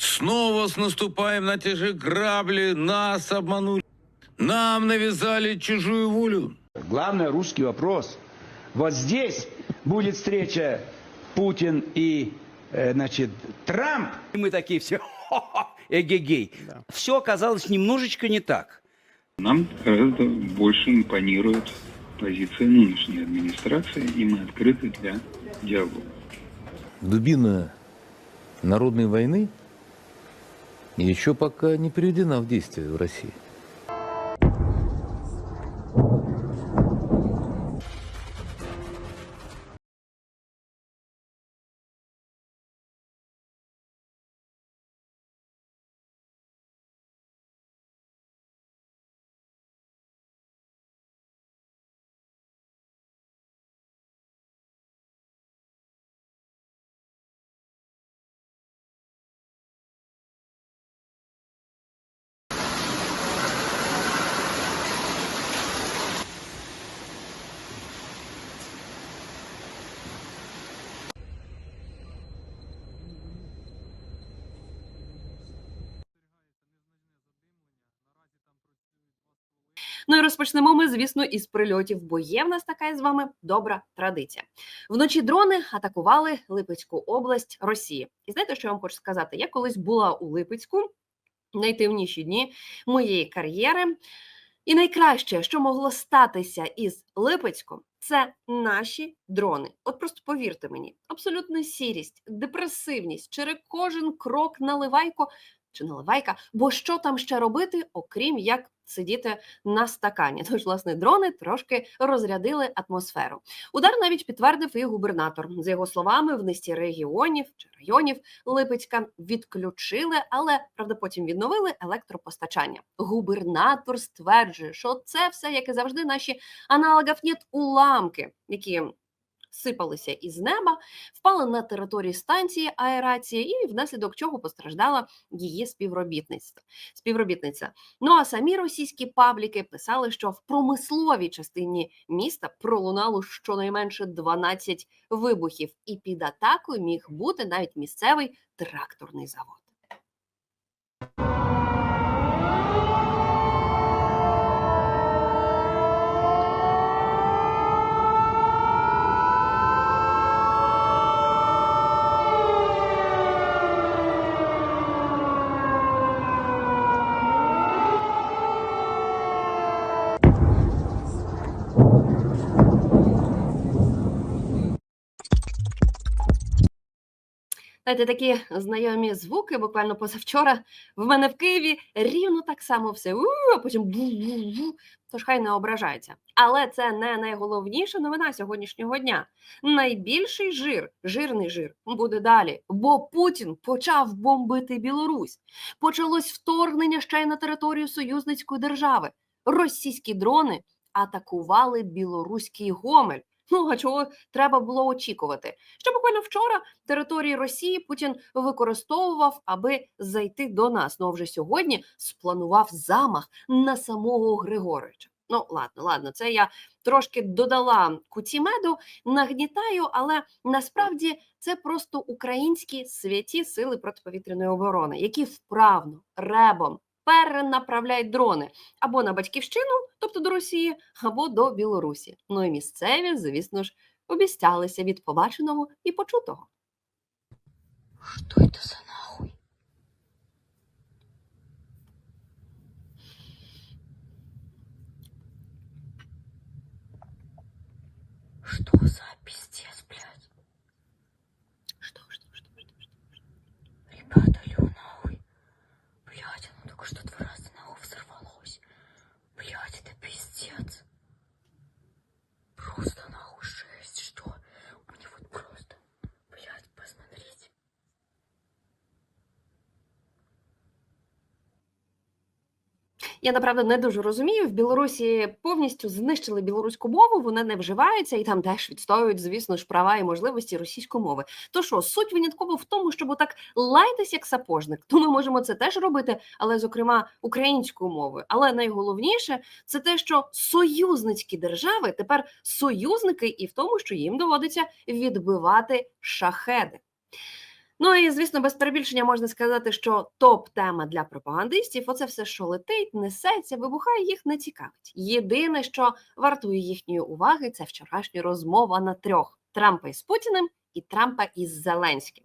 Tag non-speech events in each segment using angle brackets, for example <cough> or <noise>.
Снова наступаем на те же грабли, нас обманули. Нам навязали чужую волю. Главный русский вопрос. Вот здесь будет встреча Путин и, э, значит, Трамп. И мы такие все, эгегей. Все оказалось немножечко не так. Нам гораздо больше импонирует позиция нынешней администрации, и мы открыты для диалога. Дубина народной войны еще пока не приведена в действие в России. Ну і розпочнемо ми, звісно, із прильотів, бо є в нас така з вами добра традиція. Вночі дрони атакували Липецьку область Росії. І знаєте, що я вам хочу сказати? Я колись була у Липецьку найтемніші дні моєї кар'єри. І найкраще, що могло статися із Липецьком, це наші дрони. От просто повірте мені, абсолютна сірість, депресивність, через кожен крок наливайко чи наливайка, бо що там ще робити, окрім як сидіти на стакані. <laughs> Тож, власне, дрони трошки розрядили атмосферу. Удар навіть підтвердив і губернатор. За його словами, в низці регіонів чи районів Липецька відключили, але правда потім відновили електропостачання. Губернатор стверджує, що це все, як і завжди, наші аналогів нет уламки, які сипалися із неба, впали на території станції аерації, і внаслідок чого постраждала її співробітниця. співробітниця. Ну а самі російські пабліки писали, що в промисловій частині міста пролунало щонайменше 12 вибухів, і під атакою міг бути навіть місцевий тракторний завод. Знаєте, такі знайомі звуки буквально позавчора в мене в Києві рівно так само все. А потім бу-бу-бу. Тож хай не ображається. Але це не найголовніша новина сьогоднішнього дня. Найбільший жир, жирний жир, буде далі, бо Путін почав бомбити Білорусь. Почалось вторгнення ще й на територію союзницької держави. Російські дрони атакували білоруський Гомель. Ну а чого треба було очікувати? Що буквально вчора території Росії Путін використовував, аби зайти до нас. Ну а вже сьогодні спланував замах на самого Григоровича. Ну, ладно, ладно, це я трошки додала куті меду, нагнітаю, але насправді це просто українські святі сили протиповітряної оборони, які вправно ребом перенаправляють дрони або на батьківщину, тобто до Росії, або до Білорусі. Ну і місцеві, звісно ж, обіцялися від побаченого і почутого. Что это за нахуй? Что за пиздец, Я направду не дуже розумію. В Білорусі повністю знищили білоруську мову, вона не вживається і там теж відстоюють, звісно ж, права і можливості російської мови. То що, суть винятково в тому, щоб так лайтесь як сапожник, то ми можемо це теж робити, але зокрема українською мовою. Але найголовніше це те, що союзницькі держави тепер союзники, і в тому, що їм доводиться відбивати шахеди. Ну і звісно, без перебільшення можна сказати, що топ-тема для пропагандистів оце все, що летить, несеться, вибухає, їх не цікавить. Єдине, що вартує їхньої уваги, це вчорашня розмова на трьох: Трампа із Путіним і Трампа із Зеленським.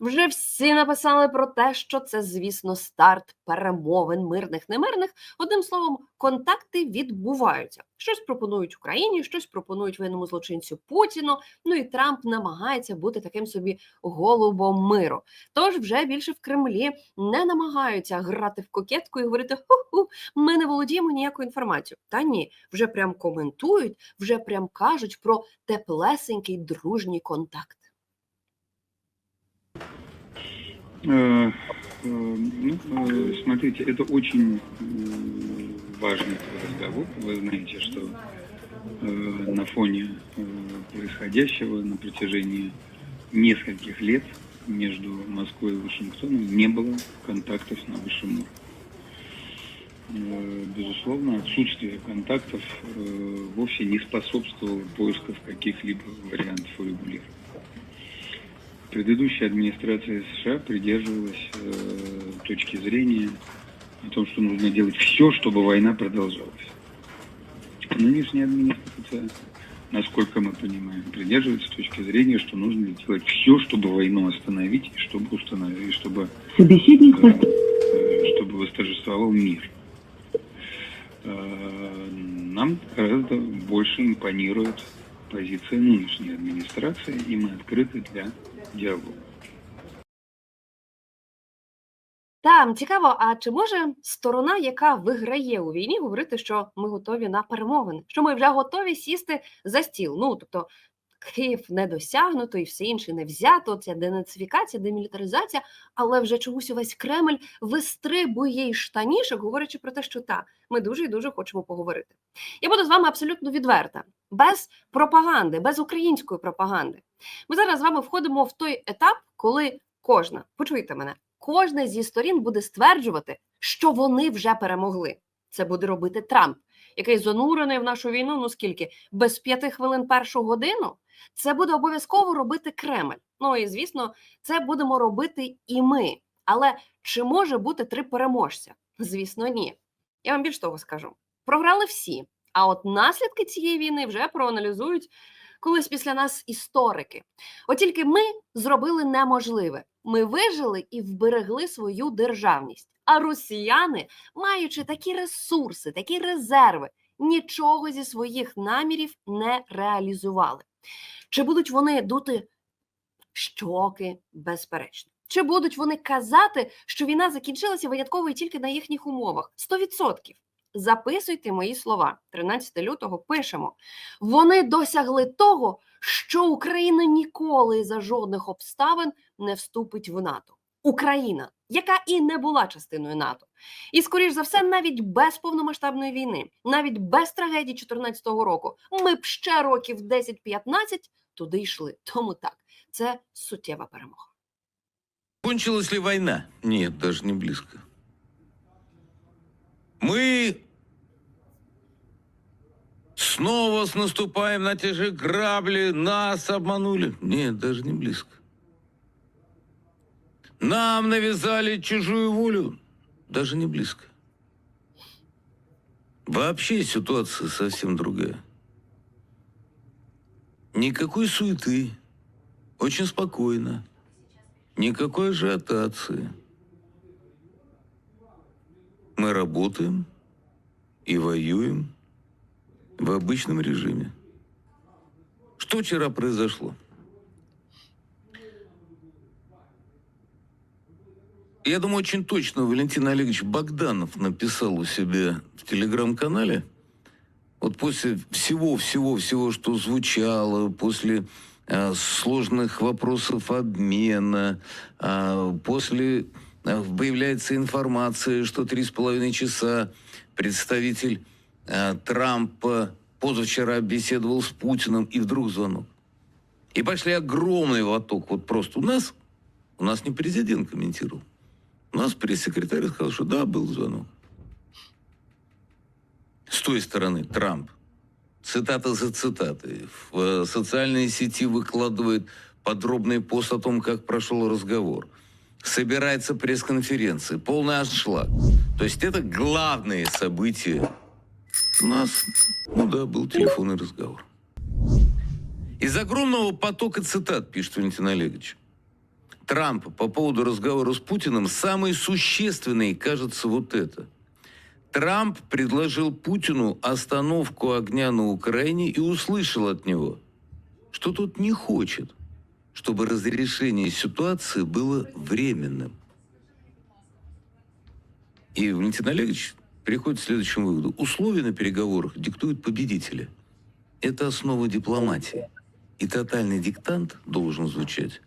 Вже всі написали про те, що це, звісно, старт перемовин мирних, немирних. Одним словом, контакти відбуваються. Щось пропонують Україні, щось пропонують воєнному злочинцю Путіну. Ну і Трамп намагається бути таким собі голубом миру. Тож вже більше в Кремлі не намагаються грати в кокетку і говорити: ху-ху, ми не володіємо ніякою інформацією. Та ні, вже прям коментують, вже прям кажуть про теплесенький дружній контакт. Э, э, ну, э, смотрите, это очень э, важный разговор. Вы знаете, что э, на фоне э, происходящего на протяжении нескольких лет между Москвой и Вашингтоном не было контактов на высшем уровне. Э, Безусловно, отсутствие контактов э, вовсе не способствовало поисков каких-либо вариантов урегулирования. Предыдущая администрация США придерживалась э, точки зрения о том, что нужно делать все, чтобы война продолжалась. Нынешняя администрация, насколько мы понимаем, придерживается точки зрения, что нужно делать все, чтобы войну остановить и чтобы установить, и чтобы Собеседник э, э, чтобы восторжествовал мир. Э, Нам гораздо больше импонирует позиция нынешней администрации, и мы открыты для диалога. Там цікаво, а чи може сторона, яка виграє у війні, говорити, що ми готові на перемовини, що ми вже готові сісти за стіл? Ну тобто Київ не досягнуто і все інше не взято. Ця денацифікація, демілітаризація, але вже чогось увесь Кремль вистрибує із штанішок, говорячи про те, що та ми дуже і дуже хочемо поговорити. Я буду з вами абсолютно відверта, без пропаганди, без української пропаганди. Ми зараз з вами входимо в той етап, коли кожна, почуйте мене, кожна зі сторін буде стверджувати, що вони вже перемогли. Це буде робити Трамп, який занурений в нашу війну. Ну скільки без п'яти хвилин першу годину. Це буде обов'язково робити Кремль. Ну і звісно, це будемо робити і ми. Але чи може бути три переможця? Звісно, ні. Я вам більш того скажу: програли всі. А от наслідки цієї війни вже проаналізують колись після нас історики. От тільки ми зробили неможливе. Ми вижили і вберегли свою державність. А росіяни, маючи такі ресурси, такі резерви, нічого зі своїх намірів не реалізували. Чи будуть вони дути щоки? Безперечно. Чи будуть вони казати, що війна закінчилася винятково і тільки на їхніх умовах? 100%. Записуйте мої слова. 13 лютого пишемо. Вони досягли того, що Україна ніколи за жодних обставин не вступить в НАТО. Україна, яка і не була частиною НАТО, і скоріш за все, навіть без повномасштабної війни, навіть без трагедії 2014 року, ми б ще років 10-15 туди йшли. Тому так, це суттєва перемога. Кончилась ли война? Нет, даже не близко. Мы снова наступаем на те же грабли, нас обманули. Нет, даже не близко. Нам навязали чужую волю. Даже не близко. Вообще ситуация совсем другая. Никакой суеты. Очень спокойно. Никакой ажиотации. Мы работаем и воюем в обычном режиме. Что вчера произошло? Я думаю, очень точно Валентин Олегович Богданов написал у себя в телеграм-канале, вот после всего-всего-всего, что звучало, после э, сложных вопросов обмена, э, после появляется информация, что три с половиной часа представитель э, Трампа позавчера беседовал с Путиным, и вдруг звонок. И пошли огромный ваток. Вот просто у нас, у нас не президент комментировал. У нас пресс-секретарь сказал, что да, был звонок. С той стороны Трамп цитата за цитатой в э, социальные сети выкладывает подробный пост о том, как прошел разговор. Собирается пресс-конференция, полный аншлаг. То есть это главные события. У нас, ну да, был телефонный разговор. Из огромного потока цитат, пишет Валентин Олегович, Трампа по поводу разговора с Путиным самый существенный, кажется, вот это. Трамп предложил Путину остановку огня на Украине и услышал от него, что тот не хочет, чтобы разрешение ситуации было временным. И Валентин Олегович приходит к следующему выводу. Условия на переговорах диктуют победители. Это основа дипломатии. И тотальный диктант должен звучать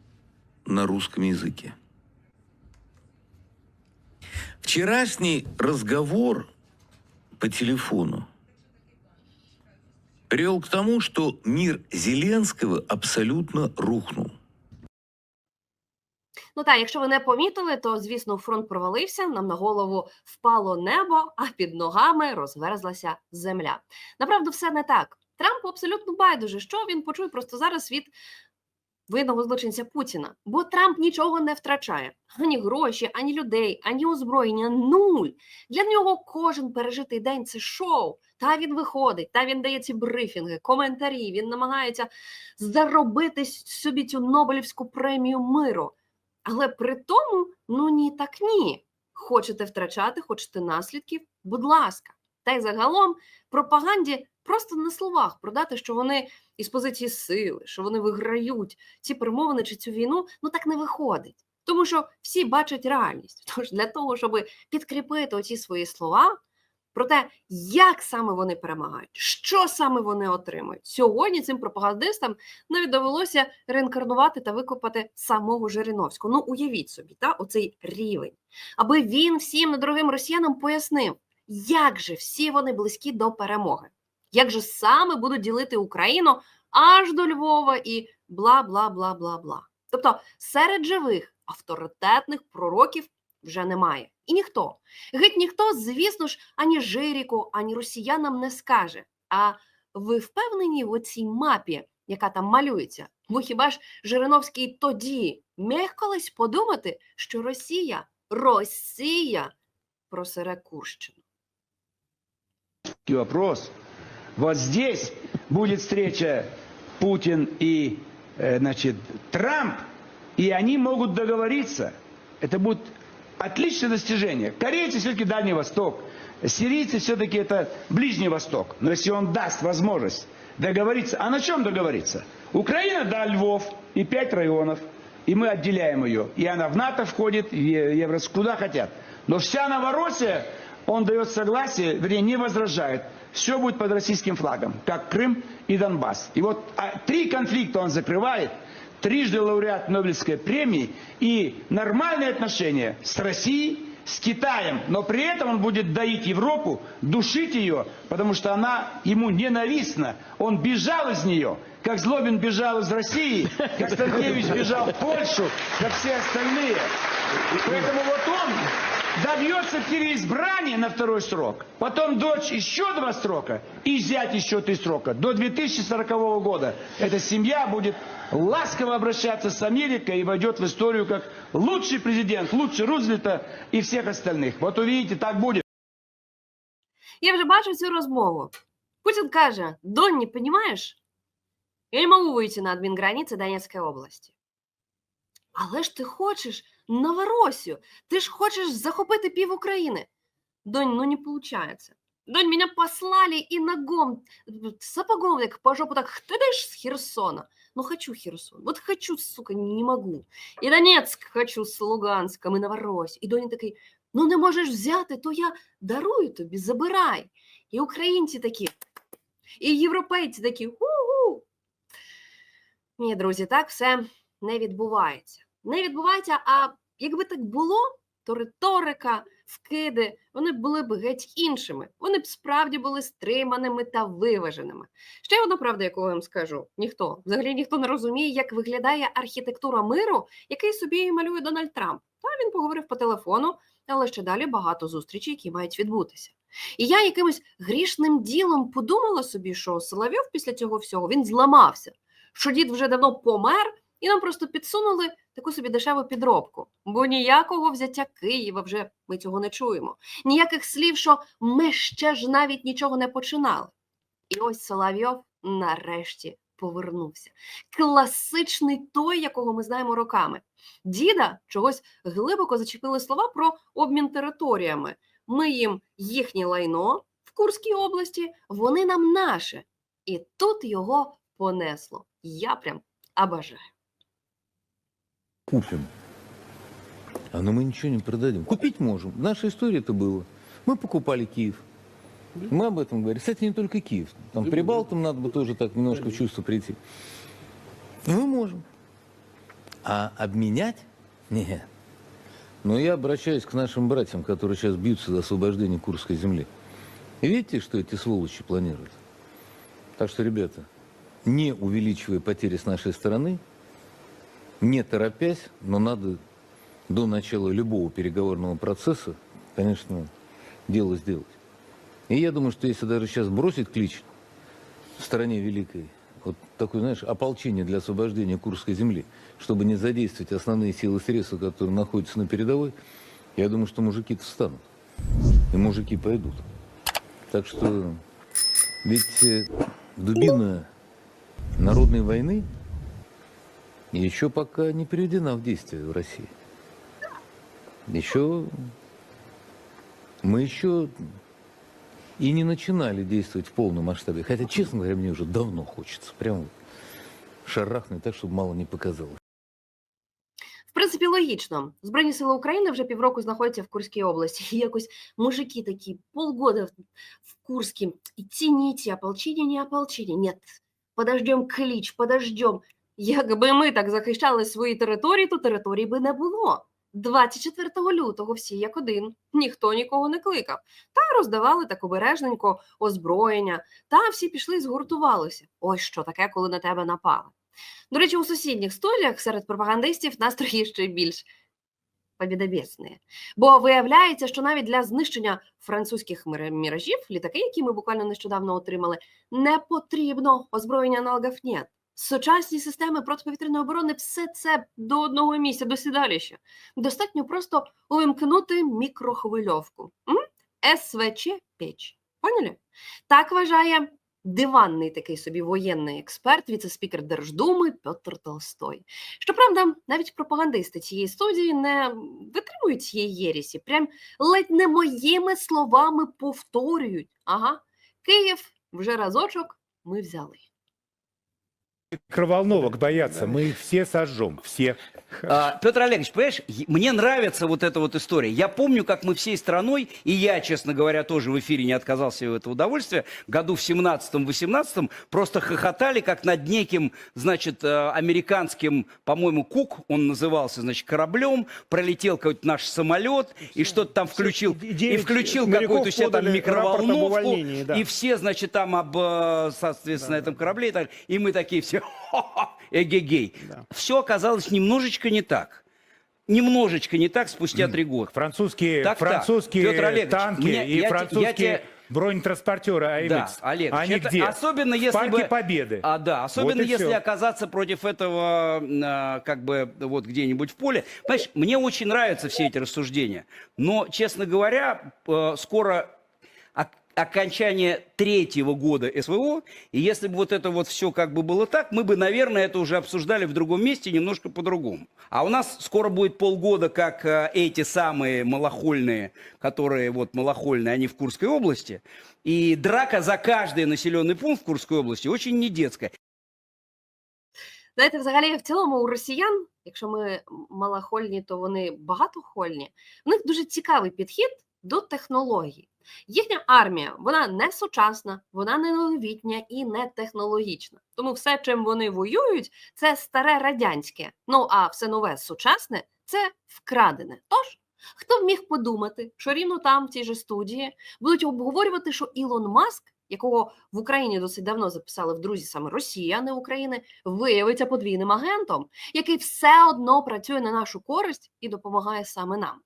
на русском языке. Вчерашний разговор по телефону привел к тому, что мир Зеленского абсолютно рухнул. Ну так, якщо ви не помітили, то звісно фронт провалився. Нам на голову впало небо, а під ногами розверзлася земля. Направду, все не так. Трампу абсолютно байдуже, що він почує просто зараз від винного злочинця Путіна. Бо Трамп нічого не втрачає: ані гроші, ані людей, ані озброєння. Нуль. Для нього кожен пережитий день це шоу. Та він виходить, та він дає ці брифінги, коментарі. Він намагається заробити собі цю Нобелівську премію миру. Але при тому, ну ні, так ні. Хочете втрачати, хочете наслідків, будь ласка. Та й загалом пропаганді просто на словах продати, що вони із позиції сили, що вони виграють ці перемовини чи цю війну, ну так не виходить. Тому що всі бачать реальність. Тож для того, щоб підкріпити оці свої слова про те, як саме вони перемагають, що саме вони отримують. Сьогодні цим пропагандистам навіть довелося реінкарнувати та викопати самого Жириновського. Ну, уявіть собі, та, оцей рівень. Аби він всім недорогим росіянам пояснив, як же всі вони близькі до перемоги, як же саме будуть ділити Україну аж до Львова і бла бла бла бла бла. Тобто серед живих авторитетних пророків вже немає. І ніхто, геть ніхто, звісно ж, ані Жиріку, ані росіянам не скаже. А ви впевнені в оцій мапі, яка там малюється? Бо хіба ж Жириновський тоді міг колись подумати, що Росія, Росія просере Курщину? вопрос. Вот здесь будет встреча Путин и, э, значит, Трамп, и они могут договориться. Это будет отличное достижение. Корейцы все-таки Дальний Восток, сирийцы все-таки это Ближний Восток. Но если он даст возможность договориться, а на чем договориться? Украина, да, Львов и пять районов, и мы отделяем ее. И она в НАТО входит, в Евросоюз, куда хотят. Но вся Новороссия, он дает согласие, вернее, не возражает. Все будет под российским флагом, как Крым и Донбасс. И вот а, три конфликта он закрывает, трижды лауреат Нобелевской премии и нормальные отношения с Россией, с Китаем, но при этом он будет доить Европу, душить ее, потому что она ему ненавистна. Он бежал из нее, как Злобин бежал из России, как <laughs> Станкевич бежал в Польшу, как все остальные. Поэтому вот он добьется переизбрания на второй срок, потом дочь еще два срока и зять еще три срока. До 2040 года эта семья будет ласково обращаться с Америкой и войдет в историю как лучший президент, лучше Рузвельта и всех остальных. Вот увидите, так будет. Я вже бачу цю розмову. Путін каже: Донні, понімаєш? Я не можу вийти на адмінграниці Донецької області. Але ж ти хочеш Новоросію, ти ж хочеш захопити пів України. Донь, ну не получается. Донь, меня послали и ногом, сапогом так по жопу так хтыдыш с Херсона. Ну хочу Херсон, вот хочу, сука, не могу. І Донецьк хочу з Луганськом, і Новоросію. І Доня такий, ну не можеш взяти, то я дарую тобі, забирай. І українці такі, і європейці такі, у-у. Ні, друзі, так все не відбувається. Не відбувається, а якби так було, то риторика, вкиди, вони були б геть іншими. Вони б справді були стриманими та виваженими. Ще одна правда, яку я вам скажу: ніхто взагалі ніхто не розуміє, як виглядає архітектура миру, який собі малює Дональд Трамп. Та він поговорив по телефону, але ще далі багато зустрічей, які мають відбутися. І я якимось грішним ділом подумала собі, що Соловйов після цього всього він зламався, що дід вже давно помер, і нам просто підсунули таку собі дешеву підробку. Бо ніякого взяття Києва вже ми цього не чуємо. Ніяких слів, що ми ще ж навіть нічого не починали. І ось Соловйов нарешті повернувся. Класичний той, якого ми знаємо роками. Діда чогось глибоко зачепили слова про обмін територіями. Ми їм їхнє лайно в Курській області, вони нам наше. І тут його понесло. Я прям обожаю. Купим. А ну мы ничего не продадим. Купить можем. В нашей истории это было. Мы покупали Киев. Мы об этом говорим. Кстати, не только Киев. Там Прибалтам надо бы тоже так немножко в чувство прийти. Мы можем. А обменять? Нет. Но я обращаюсь к нашим братьям, которые сейчас бьются за освобождение Курской земли. И видите, что эти сволочи планируют? Так что, ребята, не увеличивая потери с нашей стороны, не торопясь, но надо до начала любого переговорного процесса, конечно, дело сделать. И я думаю, что если даже сейчас бросить клич в стране великой, вот такое, знаешь, ополчение для освобождения Курской земли, чтобы не задействовать основные силы и средства, которые находятся на передовой, я думаю, что мужики-то встанут. И мужики пойдут. Так что ведь э, дубина народной войны еще пока не приведена в действие в России. Еще мы еще и не начинали действовать в полном масштабе. Хотя, честно говоря, мне уже давно хочется. Прям вот шарахнуть так, чтобы мало не показалось. В принципі, логічно. Збройні сили України вже півроку знаходяться в Курській області. І якось <laughs> мужики такі полгода в, в Курске. Идти не идти, ополчение, не ополчение. Нет, подождем клич, подождем. Якби ми так захищали свої території, то території би не було. 24 лютого всі як один, ніхто нікого не кликав. Та роздавали так обережненько озброєння, та всі пішли і згуртувалися. Ось що таке, коли на тебе напали. До речі, у сусідніх студіях серед пропагандистів настрої ще більш побідобєсні. Бо виявляється, що навіть для знищення французьких міражів, літаки, які ми буквально нещодавно отримали, не потрібно озброєння аналогів нет. Сучасні системи протиповітряної оборони все це до одного місця, до сідалища. Достатньо просто увімкнути мікрохвильовку. СВЧ печ. Поняли? Так вважає диванний такий собі воєнний експерт, віце-спікер Держдуми Петр Толстой. Щоправда, навіть пропагандисти цієї студії не витримують цієї єрісі, прям ледь не моїми словами повторюють. Ага, Київ вже разочок ми взяли. Микроволновок боятся, мы их все сожжем, все. А, Петр Олегович, понимаешь, мне нравится вот эта вот история. Я помню, как мы всей страной, и я, честно говоря, тоже в эфире не отказался себе этого удовольствия, году в 17-18 просто хохотали, как над неким, значит, э, американским, по-моему, Кук, он назывался, значит, кораблем, пролетел какой-то наш самолет, и что-то там включил, и включил какую-то себе там микроволновку, да. и все, значит, там об, э, соответственно, этом корабле, и, так, и мы такие все, <laughs> эгегей. Да. Все оказалось немножечко не так. Немножечко не так спустя три года. Французские, Так, так. французские Петр Олегович, танки мне- и я те- я французские те- бронетранспортеры АМХ. Да, Олег, Они это где? особенно В если Парке бы- Победы. А, да, особенно Вот если всё. оказаться против этого, а, как бы, вот где-нибудь в поле. Понимаешь, мне очень нравятся все эти рассуждения, но, честно говоря, э, скоро ок- окончание третьего года СВО, и если бы вот это вот все как бы было так, мы бы, наверное, это уже обсуждали в другом месте немножко по-другому. А у нас скоро будет полгода, как э, эти самые малохольные, которые вот малохольные, они в Курской области, и драка за каждый населенный пункт в Курской области очень не детская. Знаєте, взагалі, в цілому у росіян, якщо ми малахольні, то вони багатохольні. В них дуже цікавий підхід до технологій. Їхня армія вона не сучасна, вона не новітня і не технологічна. Тому все, чим вони воюють, це старе радянське. Ну а все нове сучасне це вкрадене. Тож, хто б міг подумати, що рівно там, в цій же студії, будуть обговорювати, що Ілон Маск, якого в Україні досить давно записали в друзі саме Росія, а не України, виявиться подвійним агентом, який все одно працює на нашу користь і допомагає саме нам.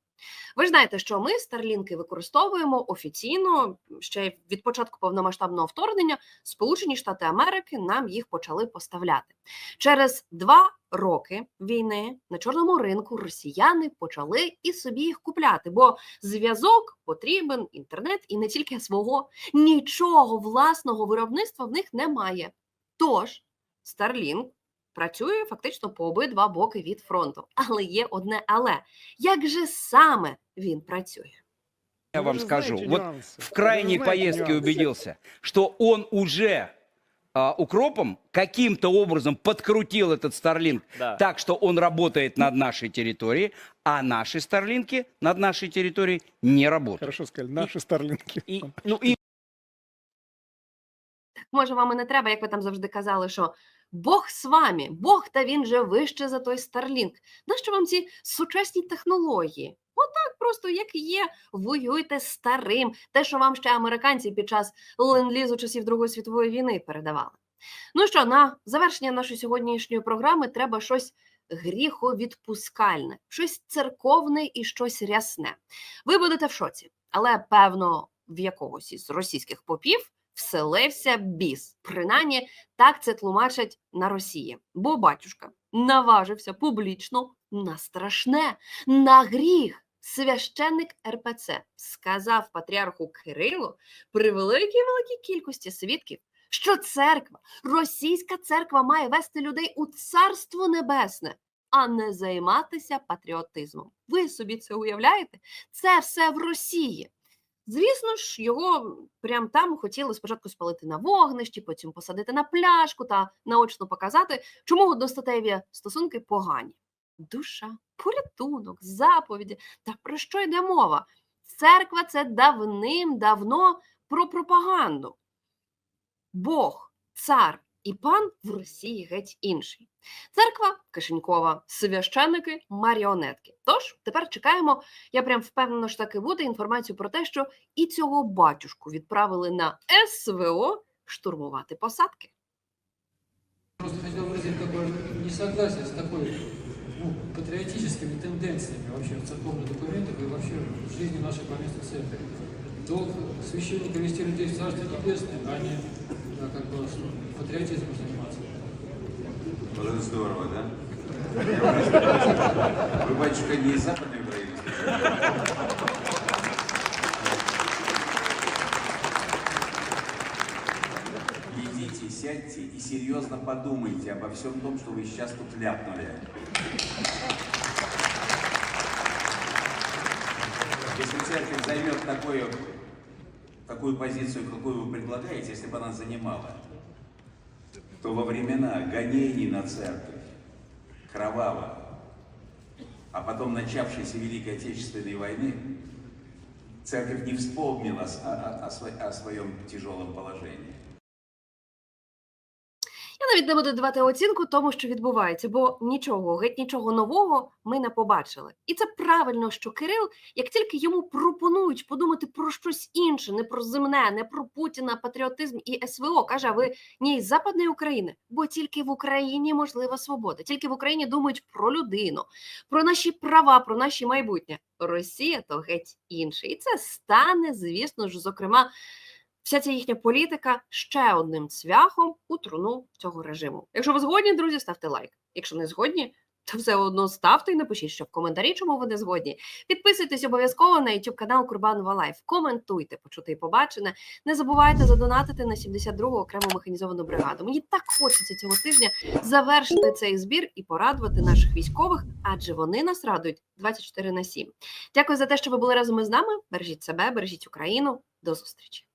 Ви ж знаєте, що ми старлінки використовуємо офіційно ще від початку повномасштабного вторгнення. Сполучені Штати Америки нам їх почали поставляти. Через два роки війни на чорному ринку росіяни почали і собі їх купляти, бо зв'язок потрібен, інтернет і не тільки свого нічого власного виробництва в них немає. Тож Starlink працює фактично по обидва боки від фронту. Але є одне але. Як же саме він працює? Я вам скажу, вот в крайней поездке убедился, что он уже а, укропом каким-то образом подкрутил этот Starlink Да. так, что он работает над нашей территорией, а наши Старлинки над нашей территорией не работают. Хорошо сказали, наши старлинки. И, <laughs> ну и Може, вам і не треба, як ви там завжди казали, що Бог з вами, Бог та він же вище за той Starlink. Нащо вам ці сучасні технології? Отак просто як є, воюйте старим, те, що вам ще американці під час ленд-лізу часів Другої світової війни передавали. Ну що, на завершення нашої сьогоднішньої програми треба щось гріховідпускальне, щось церковне і щось рясне. Ви будете в шоці, але певно в якогось із російських попів вселився біс. Принаймні, так це тлумачать на Росії. Бо батюшка наважився публічно на страшне, на гріх. Священник РПЦ сказав патріарху Кирилу при великій великій кількості свідків, що церква, російська церква має вести людей у царство небесне, а не займатися патріотизмом. Ви собі це уявляєте? Це все в Росії. Звісно ж, його прям там хотіли спочатку спалити на вогнищі, потім посадити на пляшку та наочно показати, чому одностатеві стосунки погані. Душа, порятунок, заповіді. Та про що йде мова? Церква це давним-давно про пропаганду. Бог, цар і пан в Росії геть інший. Церква кишенькова, священники, маріонетки. Тож тепер чекаємо я прям впевнена, що так і буде інформацію про те, що і цього батюшку відправили на СВО штурмувати посадки. Просто хотел выразить такое несогласие с такой ну, патриотическими тенденциями вообще в церковных документах и вообще в жизни нашей поместной церкви. Долг священника вести людей в Царствие Небесное, а не да, как бы, что, патриотизмом заниматься. Это здорово, да? Вы, батюшка, не из Западной Украины? Идите, сядьте и серьезно подумайте обо всем том, что вы сейчас тут ляпнули. Если церковь займет такую, такую позицию, какую вы предлагаете, если бы она занимала, то во времена гонений на церковь, кроваво, а потом начавшейся Великой Отечественной войны, церковь не вспомнила о, о- о о своем тяжелом положении. Навіть не буду давати оцінку тому, що відбувається, бо нічого, геть нічого нового ми не побачили. І це правильно, що Кирил, як тільки йому пропонують подумати про щось інше, не про земне, не про Путіна, патріотизм і СВО, каже: а ви ні із Западної України, бо тільки в Україні можлива свобода, тільки в Україні думають про людину, про наші права, про наші майбутнє. Росія то геть інше. І це стане, звісно ж, зокрема вся ця їхня політика ще одним цвяхом у труну цього режиму. Якщо ви згодні, друзі, ставте лайк. Якщо не згодні, то все одно ставте і напишіть, що в коментарі, чому ви не згодні. Підписуйтесь обов'язково на YouTube канал Курбанова Лайф. Коментуйте, почути і побачене. Не забувайте задонатити на 72-гу окрему механізовану бригаду. Мені так хочеться цього тижня завершити цей збір і порадувати наших військових, адже вони нас радують 24 на 7. Дякую за те, що ви були разом із нами. Бережіть себе, бережіть Україну. До зустрічі.